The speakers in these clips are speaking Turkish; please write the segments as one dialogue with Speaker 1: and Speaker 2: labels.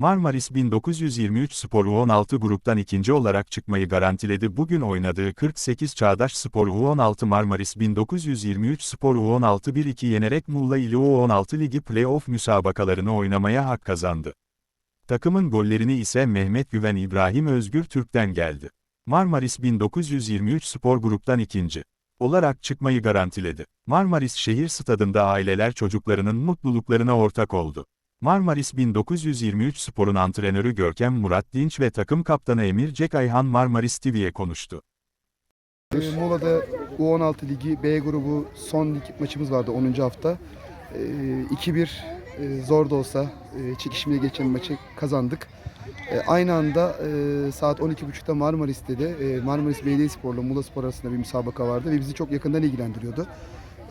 Speaker 1: Marmaris 1923 Spor U16 gruptan ikinci olarak çıkmayı garantiledi. Bugün oynadığı 48 Çağdaş Spor U16 Marmaris 1923 Spor U16 1-2 yenerek Muğla ili U16 Ligi playoff müsabakalarını oynamaya hak kazandı. Takımın gollerini ise Mehmet Güven İbrahim Özgür Türk'ten geldi. Marmaris 1923 Spor gruptan ikinci olarak çıkmayı garantiledi. Marmaris şehir stadında aileler çocuklarının mutluluklarına ortak oldu. Marmaris 1923 Spor'un antrenörü Görkem Murat Dinç ve takım kaptanı Emir Cek Ayhan Marmaris TV'ye konuştu.
Speaker 2: Ee, Muğla'da U16 Ligi B grubu son lig maçımız vardı 10. hafta. Ee, 2-1 e, zor da olsa e, çekişmeye geçen maçı kazandık. E, Aynı anda e, saat 12.30'da Marmaris'te de e, Marmaris Belediyespor'la Muğla Spor arasında bir müsabaka vardı ve bizi çok yakından ilgilendiriyordu.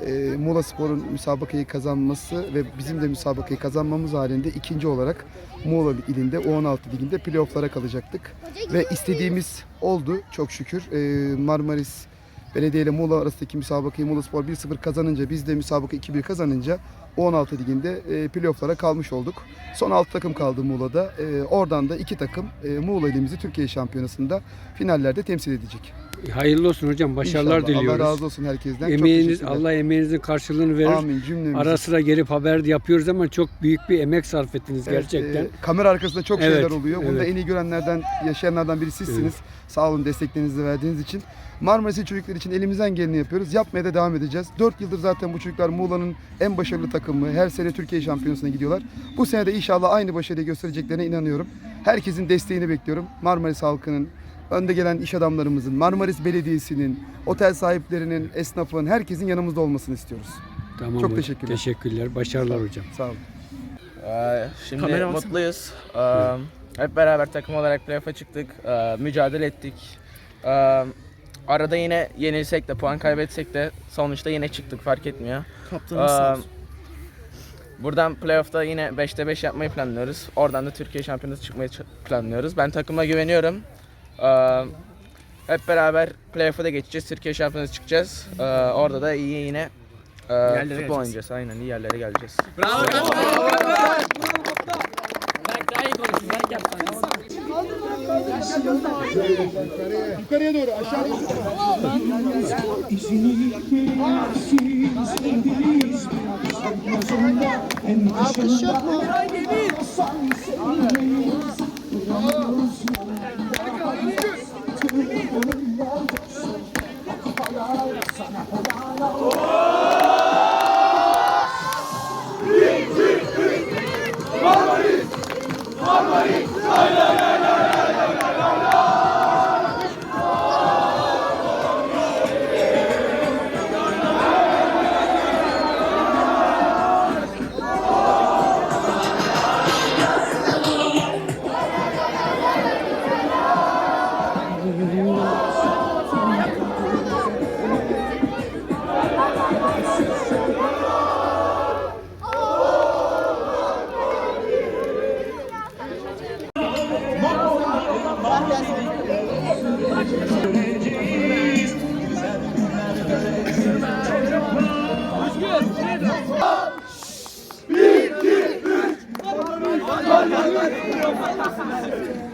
Speaker 2: E, Muğla Spor'un müsabakayı kazanması ve bizim de müsabakayı kazanmamız halinde ikinci olarak Muğla ilinde U16 liginde playofflara kalacaktık. Ve istediğimiz oldu çok şükür. E, Marmaris Belediye ile Muğla arasındaki müsabakayı Muğla Spor 1-0 kazanınca biz de müsabaka 2-1 kazanınca U16 liginde e, playofflara kalmış olduk. Son 6 takım kaldı Muğla'da. E, oradan da 2 takım e, Muğla ilimizi Türkiye Şampiyonası'nda finallerde temsil edecek.
Speaker 3: Hayırlı olsun hocam. Başarılar İnşallah. diliyoruz. Allah razı
Speaker 2: olsun herkesten. Emeğiniz, çok Allah
Speaker 3: emeğinizin karşılığını verir. Amin
Speaker 2: cümlemize. Ara
Speaker 3: sıra gelip haber yapıyoruz ama çok büyük bir emek sarf ettiniz Evet, gerçekten. e,
Speaker 2: kamera arkasında çok Evet, şeyler oluyor. Bunu da evet. en iyi görenlerden, yaşayanlardan biri sizsiniz. Sağ olun desteklerinizi verdiğiniz için. Marmaris'in çocuklar için elimizden geleni yapıyoruz. Yapmaya da devam edeceğiz. 4 yıldır zaten bu çocuklar Muğla'nın en başarılı takımı. Her sene Türkiye Şampiyonası'na gidiyorlar. Bu sene de inşallah aynı başarıyı göstereceklerine inanıyorum. Herkesin desteğini bekliyorum. Marmaris halkının, önde gelen iş adamlarımızın, Marmaris Belediyesi'nin, otel sahiplerinin, esnafın, herkesin yanımızda olmasını istiyoruz.
Speaker 3: tamam çok hocam. teşekkürler. Teşekkürler. Başarılar hocam.
Speaker 2: Sağ olun.
Speaker 4: Ee, Şimdi Kamera mutluyuz. Ee, Hep beraber takım olarak playoff'a çıktık. Ee, Mücadele ettik. Ee, Arada yine yenilsek de puan kaybetsek de sonuçta yine çıktık fark etmiyor.
Speaker 5: Kaptanımız sağ Ee.
Speaker 4: Buradan playoff'ta yine 5'te 5 yapmayı planlıyoruz. Oradan da Türkiye Şampiyonası çıkmayı planlıyoruz. Ben takıma güveniyorum. Ee, Hep beraber playoff'a da geçeceğiz. Türkiye Şampiyonası çıkacağız. Ee, Orada da iyi yine e, yerlere futbol geleceğiz. oynayacağız. Aynen iyi yerlere geleceğiz.
Speaker 5: Yukarıya doğru aşağı Oh!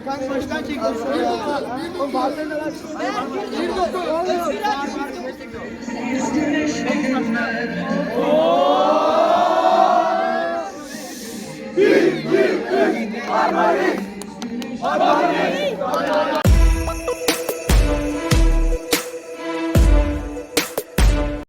Speaker 5: Kanka baştan çekil şuraya. O bahçeler aç. Bir dokuz. Esir aç. Bir, iki, üç. Armanik. Har Har